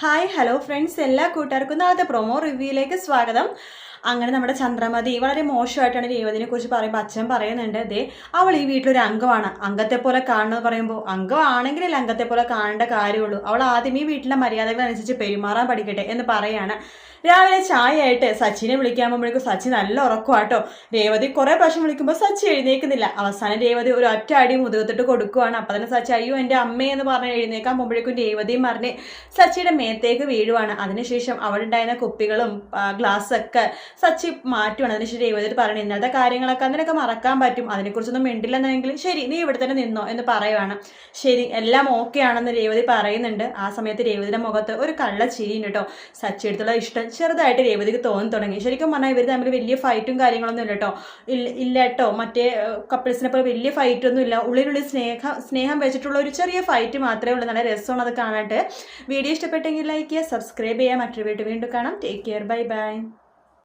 Hi hello friends എല്ലാ കൂട്ടുകാർക്കും നാളത്തെ പ്രൊമോ റിവ്യൂയിലേക്ക് സ്വാഗതം. അങ്ങനെ നമ്മുടെ ചന്ദ്രമതി വളരെ മോശമായിട്ടാണ് രേവതിനെ കുറിച്ച് പറയുമ്പോൾ അച്ഛൻ പറയുന്നുണ്ട് ദേ അവൾ ഈ വീട്ടിലൊരു അംഗമാണ്. അംഗത്തെ പോലെ കാണണമെന്ന് പറയുമ്പോൾ അംഗമാണെങ്കിലേ അംഗത്തെ പോലെ കാണേണ്ട കാര്യമുള്ളൂ. അവൾ ആദ്യം ഈ വീട്ടിലെ മര്യാദകൾ അനുസരിച്ച് പെരുമാറാൻ പഠിക്കട്ടെ എന്ന് പറയാണ്. രാവിലെ ചായ ആയിട്ട് സച്ചിനെ വിളിക്കാൻ പോകുമ്പോഴേക്കും സച്ചി നല്ല ഉറക്കമാട്ടോ. രേവതി കുറെ പ്രാവശ്യം വിളിക്കുമ്പോൾ സച്ചി എഴുന്നേക്കുന്നില്ല അവസാനം രേവതി ഒരു ഒറ്റ അടി മുതുകത്തിട്ട് കൊടുക്കുവാണ്. അപ്പം തന്നെ സച്ചി അയ്യോ എന്റെ അമ്മയെന്ന് പറഞ്ഞ് എഴുന്നേക്കാൻ പോകുമ്പോഴേക്കും രേവതിയും പറഞ്ഞ് സച്ചിയുടെ മേത്തേക്ക് വീഴുവാണ്. അതിനുശേഷം അവിടെ ഉണ്ടായിരുന്ന കുപ്പികളും ഗ്ലാസ്സൊക്കെ സച്ചി മാറ്റുവാണ്. അതിനുശേഷം രേവതി പറഞ്ഞു ഇന്നത്തെ കാര്യങ്ങളൊക്കെ അതിനൊക്കെ മറക്കാൻ പറ്റും. അതിനെക്കുറിച്ചൊന്നും മിണ്ടില്ലെന്നെങ്കിൽ ശരി നീ ഇവിടെ തന്നെ നിന്നോ എന്ന് പറയുവാണ്. ശരി എല്ലാം ഓക്കെ ആണെന്ന് രേവതി പറയുന്നുണ്ട്. ആ സമയത്ത് രേവതിയുടെ മുഖത്ത് ഒരു കള്ള ചിരിയുണ്ട് കേട്ടോ. സച്ചിയെടുത്തുള്ള ഇഷ്ടം ചെറുതായിട്ട് രേവതിക്ക് തോന്നി തുടങ്ങി. ശരിക്കും പറഞ്ഞാൽ ഇവർ തമ്മിൽ വലിയ ഫൈറ്റും കാര്യങ്ങളൊന്നും ഇല്ല കേട്ടോ ഇല്ല കേട്ടോ മറ്റേ കപ്പിൾസിനെ പോലെ വലിയ ഫൈറ്റൊന്നും ഇല്ല. ഉള്ളിലുള്ളിൽ സ്നേഹം സ്നേഹം വെച്ചിട്ടുള്ള ഒരു ചെറിയ ഫൈറ്റ് മാത്രമേ ഉള്ളൂ. നല്ല രസമാണ് അത് കാണാനായിട്ട്. വീഡിയോ ഇഷ്ടപ്പെട്ടെങ്കിൽ ലൈക്ക് ചെയ്യുക സബ്സ്ക്രൈബ് ചെയ്യുക. മറ്റൊരു വീട്ടിൽ വീണ്ടും കാണാം. Take care bye bye